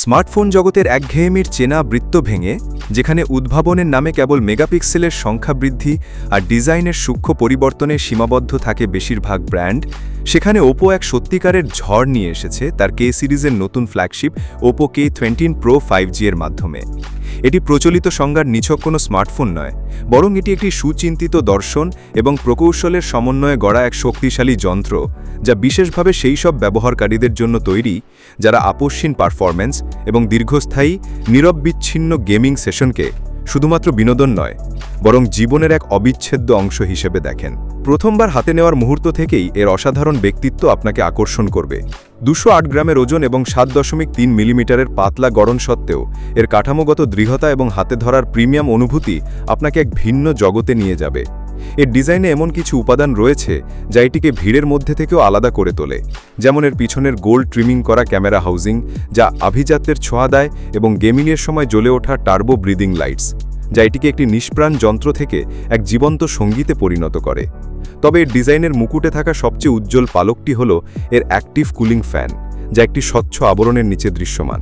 Smartphone জগতের একঘেয়েমির চেনা বৃত্ত ভেঙে, যেখানে উদ্ভাবনের নামে কেবল মেগাপিক্সেলের সংখ্যা বৃদ্ধি আর ডিজাইনের সূক্ষ্ম পরিবর্তনে সীমাবদ্ধ থাকে বেশিরভাগ ব্র্যান্ড সেখানে ওপো এক সত্যিকারের ঝড় নিয়ে এসেছে তার কে সিরিজের নতুন flagship Oppo K twenty pro five এর মাধ্যমে। এটি প্রচলিত সংজ্ঞার নিছক কোনো স্মার্টফোন নয়, বরং এটি একটি সুচিন্তিত দর্শন এবং প্রকৌশলের সমন্বয়ে গড়া এক শক্তিশালী যন্ত্র, যা বিশেষভাবে সেই সব ব্যবহারকারীদের জন্য তৈরি, যারা আপস্বিন পারফরম্যান্স এবং দীর্ঘস্থায়ী নিরববিচ্ছিন্ন গেমিং সেশনকে শুধুমাত্র বিনোদন নয়, বরং জীবনের এক অবিচ্ছেদ্য অংশ হিসেবে দেখেন। প্রথমবার হাতে নেওয়ার মুহূর্ত থেকেই এর অসাধারণ ব্যক্তিত্ব আপনাকে আকর্ষণ করবে। দুশো গ্রামের ওজন এবং সাত দশমিক তিন মিলিমিটারের পাতলা গড়ন সত্ত্বেও এর কাঠামোগত দৃঢ়তা এবং হাতে ধরার প্রিমিয়াম অনুভূতি আপনাকে এক ভিন্ন জগতে নিয়ে যাবে। এর ডিজাইনে এমন কিছু উপাদান রয়েছে যা এটিকে ভিড়ের মধ্যে থেকেও আলাদা করে তোলে, যেমন এর পিছনের গোল্ড ট্রিমিং করা ক্যামেরা হাউজিং, যা আভিজাত্যের ছোঁয়া দেয় এবং গেমিংয়ের সময় জ্বলে ওঠা টার্বো ব্রিদিং লাইটস। যা এটিকে একটি নিষ্প্রাণ যন্ত্র থেকে এক জীবন্ত সঙ্গীতে পরিণত করে। তবে এর ডিজাইনের মুকুটে থাকা সবচেয়ে উজ্জ্বল পালকটি হল এর অ্যাক্টিভ কুলিং ফ্যান, যা একটি স্বচ্ছ আবরণের নিচে দৃশ্যমান।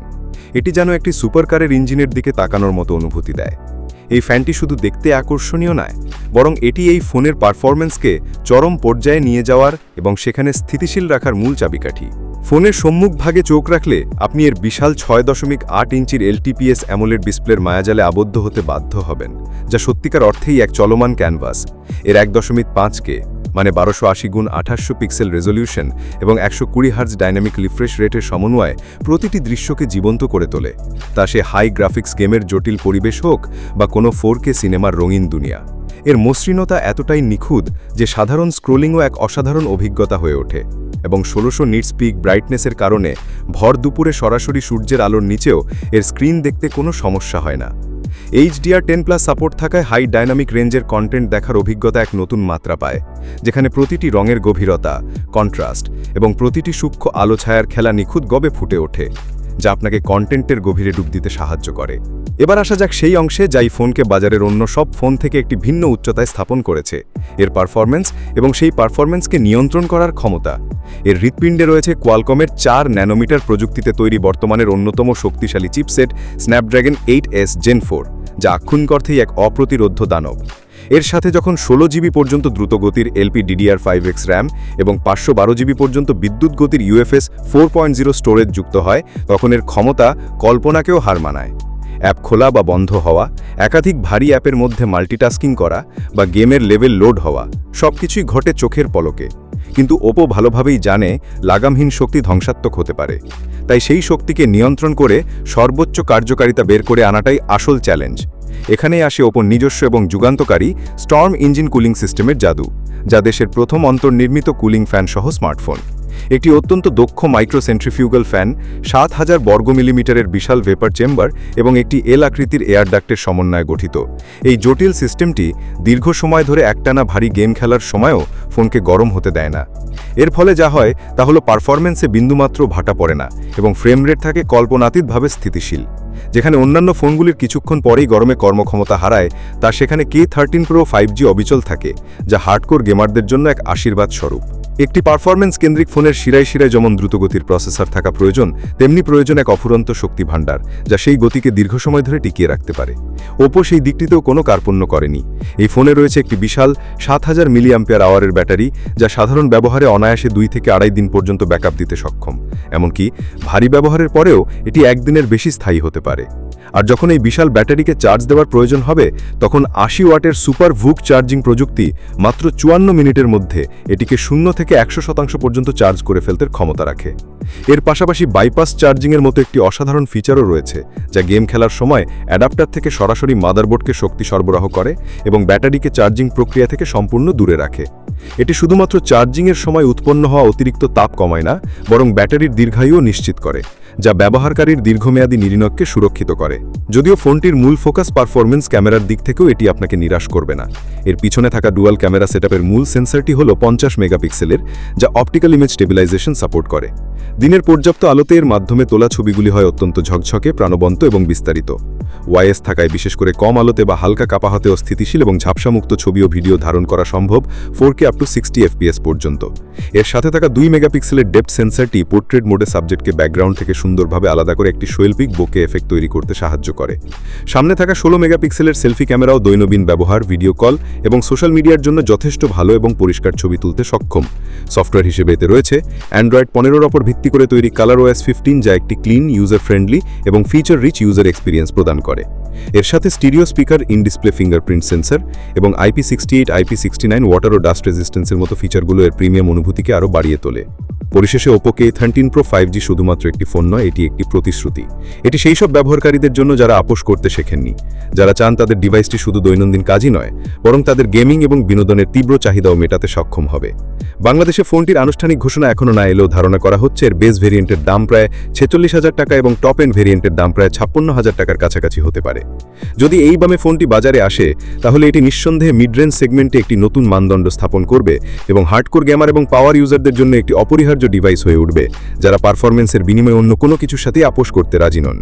এটি যেন একটি সুপারকারের ইঞ্জিনের দিকে তাকানোর মতো অনুভূতি দেয়। এই ফ্যানটি শুধু দেখতে আকর্ষণীয় নয়, বরং এটি এই ফোনের পারফরম্যান্সকে চরম পর্যায়ে নিয়ে যাওয়ার এবং সেখানে স্থিতিশীল রাখার মূল চাবিকাঠি। ফোনের সম্মুখ ভাগে চোখ রাখলে আপনি এর বিশাল ছয় দশমিক আট ইঞ্চির এলটিপিএস অ্যামোলেড ডিসপ্লের মায়াজালে আবদ্ধ হতে বাধ্য হবেন, যা সত্যিকার অর্থেই এক চলমান ক্যানভাস। এর এক দশমিক পাঁচকে মানে বারোশো আশি গুণ আঠাশশো পিক্সেল রেজলিউশন এবং একশো কুড়ি হার্জ ডাইনামিক রিফ্রেশ রেটের সমন্বয়ে প্রতিটি দৃশ্যকে জীবন্ত করে তোলে। তা সে হাই গ্রাফিক্স গেমের জটিল পরিবেশ হোক বা কোনো ফোর সিনেমার রঙিন দুনিয়া। এর মসৃণতা এতটাই নিখুঁত যে সাধারণ স্ক্রোলিংও এক অসাধারণ অভিজ্ঞতা হয়ে ওঠে। এবং ষোলোশো নিটস পিক ব্রাইটনেসের কারণে ভর দুপুরে সরাসরি সূর্যের আলোর নিচেও এর স্ক্রিন দেখতে কোনো সমস্যা হয় না। H HDR ten plus support থাকায় হাই ডাইনামিক রেঞ্জের কন্টেন্ট দেখার অভিজ্ঞতা এক নতুন মাত্রা পায়, যেখানে প্রতিটি রঙের গভীরতা, কন্ট্রাস্ট এবং প্রতিটি সূক্ষ্ম আলো ছায়ার খেলা নিখুঁত গবে ফুটে ওঠে। যা আপনাকে কন্টেন্টের গভীরে ডুব দিতে সাহায্য করে। এবার আসা যাক সেই অংশে যাই ফোনকে বাজারের অন্য সব ফোন থেকে একটি ভিন্ন উচ্চতায় স্থাপন করেছে। এর পারফরম্যান্স এবং সেই পারফরম্যান্সকে নিয়ন্ত্রণ করার ক্ষমতা। এর হৃৎপিণ্ডে রয়েছে কোয়ালকমের চার ন্যানোমিটার প্রযুক্তিতে তৈরি বর্তমানের অন্যতম শক্তিশালী chipset Snapdragon eight S gen four যা আক্ষুণিক অর্থেই এক অপ্রতিরোধ্য দানব। এর সাথে যখন ষোলো জিবি পর্যন্ত দ্রুতগতির LP DDR five X RAM এবং পাঁচশো বারো জিবি পর্যন্ত বিদ্যুৎ গতির UFS four point zero storage যুক্ত হয়, তখন এর ক্ষমতা কল্পনাকেও হার মানায়। অ্যাপ খোলা বা বন্ধ হওয়া, একাধিক ভারী অ্যাপের মধ্যে মাল্টিটাস্কিং করা বা গেমের লেভেল লোড হওয়া সব কিছুই ঘটে চোখের পলকে। কিন্তু ওপো ভালোভাবেই জানে লাগামহীন শক্তি ধ্বংসাত্মক হতে পারে। তাই সেই শক্তিকে নিয়ন্ত্রণ করে সর্বোচ্চ কার্যকারিতা বের করে আনাটাই আসল চ্যালেঞ্জ এখানেই আসে ওপর নিজস্ব এবং যুগান্তকারী স্টর্ম ইঞ্জিন কুলিং সিস্টেমের জাদু, যা দেশের প্রথম অন্তর্নির্মিত কুলিং ফ্যান সহ স্মার্টফোন। একটি অত্যন্ত দক্ষ মাইক্রোসেন্ট্রিফিউগাল ফ্যান, সাত হাজার বর্গ মিলিমিটারের বিশাল ভেপার চেম্বার এবং একটি এল আকৃতির এয়ার ডাক্টের সমন্বয়ে গঠিত। এই জটিল সিস্টেমটি দীর্ঘ সময় ধরে একটানা ভারী গেম খেলার সময়ও ফোনকে গরম হতে দেয় না। এর ফলে যা হয়, তা হলো পারফরম্যান্সে বিন্দুমাত্র ভাটা পড়ে না এবং ফ্রেম রেট থাকে কল্পনাতীতভাবে স্থিতিশীল। যেখানে অন্যান্য ফোনগুলির কিছুক্ষণ পরেই গরমে কর্মক্ষমতা হারায়, তা সেখানে কে থার্টিন প্রো ফাইভ অবিচল থাকে, যা হার্ডকোর গেমারদের জন্য এক আশীর্বাদ স্বরূপ একটি পারফরমেন্স কেন্দ্রিক ফোনের শিরায় শিরায় যেমন দ্রুতগতির প্রসেসর থাকা প্রয়োজন, তেমনি প্রয়োজন এক অফুরন্ত শক্তি ভাণ্ডার, যা সেই গতিকে দীর্ঘ সময় ধরে টিকিয়ে রাখতে পারে। ওপো সেই দিকটিতেও কোনো কার্পণ্য করেনি। এই ফোনে রয়েছে একটি বিশাল সাত হাজার মিলিয়াম্পিয়ার আওয়ারের ব্যাটারি, যা সাধারণ ব্যবহারে অনায়াসে দুই থেকে আড়াই দিন পর্যন্ত ব্যাকআপ দিতে সক্ষম। এমনকি ভারী ব্যবহারের পরেও এটি একদিনের বেশি স্থায়ী হতে পারে। আর যখন এই বিশাল ব্যাটারিকে চার্জ দেওয়ার প্রয়োজন হবে, তখন আশি ওয়াটের সুপার ভুক চার্জিং প্রযুক্তি মাত্র চুয়ান্ন মিনিটের মধ্যে এটিকে শূন্য থেকে একশো শতাংশ পর্যন্ত চার্জ করে ফেলতে ক্ষমতা রাখে। এর পাশাপাশি বাইপাস চার্জিংয়ের মতো একটি অসাধারণ ফিচারও রয়েছে, যা গেম খেলার সময় অ্যাডাপ্টার থেকে সরাসরি মাদারবোর্ডকে শক্তি সরবরাহ করে এবং ব্যাটারিকে চার্জিং প্রক্রিয়া থেকে সম্পূর্ণ দূরে রাখে। এটি শুধুমাত্র চার্জিংয়ের সময় উৎপন্ন হওয়া অতিরিক্ত তাপ কমায় না, বরং ব্যাটারির দীর্ঘায়ুও নিশ্চিত করে। যা ব্যবহারকারীর দীর্ঘমেয়াদী নিরিনককে সুরক্ষিত করে। যদিও ফোনটির মূল ফোকাস পারফরমেন্স ক্যামেরার দিক থেকেও এটি আপনাকে নিরাশ করবে না। এর পিছনে থাকা ডুয়াল ক্যামেরা সেটআপের মূল সেন্সারটি হল পঞ্চাশ মেগাপিক্সেলের, যা অপটিক্যাল ইমেজ স্টেবিলাইজেশন সাপোর্ট করে। দিনের পর্যাপ্ত আলোতে এর মাধ্যমে তোলা ছবিগুলি হয় অত্যন্ত ঝকঝকে, প্রাণবন্ত এবং বিস্তারিত। ওয়াইএস থাকায় বিশেষ করে কম আলোতে বা হালকা কাপাহতেও স্থিতিশীল এবং ঝাপসামুক্ত ছবি ও ভিডিও ধারণ করা সম্ভব four K up to sixty FPS পর্যন্ত। এর সাথে থাকা দুই মেগাপিক্সেলের ডেপথ সেন্সারটি পোর্ট্রেট মোডে সাবজেক্টকে ব্যাকগ্রাউন্ড থেকে সুন্দরভাবে আলাদা করে একটি শৈল্পিক বোকে এফেক্ট তৈরি করতে সাহায্য করে। সামনে থাকা ষোলো মেগাপিক্সেলের সেলফি ক্যামেরাও দৈনন্দিন ব্যবহার, ভিডিও কল এবং সোশ্যাল মিডিয়ার জন্য যথেষ্ট ভালো এবং পরিষ্কার ছবি তুলতে সক্ষম। সফটওয়্যার হিসেবে এতে রয়েছে অ্যান্ড্রয়েড পনেরোর ওপর ভিত্তি করে তৈরি কালার ওএস ফিফটিন যা একটি ক্লিন ইউজার ফ্রেন্ডলি এবং ফিচার রিচ ইউজার এক্সপিরিয়েন্স প্রদান করে। এর সাথে stereo speaker in display fingerprint sensor এবং IP sixty eight IP sixty nine water ও ডাস্ট রেজিস্ট্যান্সের মতো ফিচারগুলো এর প্রিমিয়াম অনুভূতিকে আরও বাড়িয়ে তোলে। পরিশেষে Oppo K thirteen pro five G শুধুমাত্র একটি ফোন নয়, এটি একটি প্রতিশ্রুতি। এটি সেই সব ব্যবহারকারীদের জন্য যারা আপোষ করতে শেখেননি। যারা চান তাদের ডিভাইসটি শুধু দৈনন্দিন কাজই নয়, বরং তাদের গেমিং এবং বিনোদনের তীব্র চাহিদাও মেটাতে সক্ষম হবে। বাংলাদেশে ফোনটির আনুষ্ঠানিক ঘোষণা এখনও না এলেও ধারণা করা হচ্ছে, এর বেস ভেরিয়েন্টের দাম প্রায় ছেচল্লিশ হাজার টাকা এবং টপ এন্ড ভেরিয়েন্টের দাম প্রায় ছাপ্পান্ন হাজার টাকার কাছাকাছি হতে পারে। যদি এই বামে ফোনটি বাজারে আসে, তাহলে এটি নিঃসন্দেহে মিডরেঞ্জ সেগমেন্টে একটি নতুন মানদণ্ড স্থাপন করবে এবং হার্ডকোর গেমার এবং পাওয়ার ইউজারদের জন্য একটি অপরিহার্য ডিভাইস হয়ে উঠবে যারা পারফরমেন্সের বিনিময়ে অন্য কোনো কিছুর সাথে আপোষ করতে রাজি নন।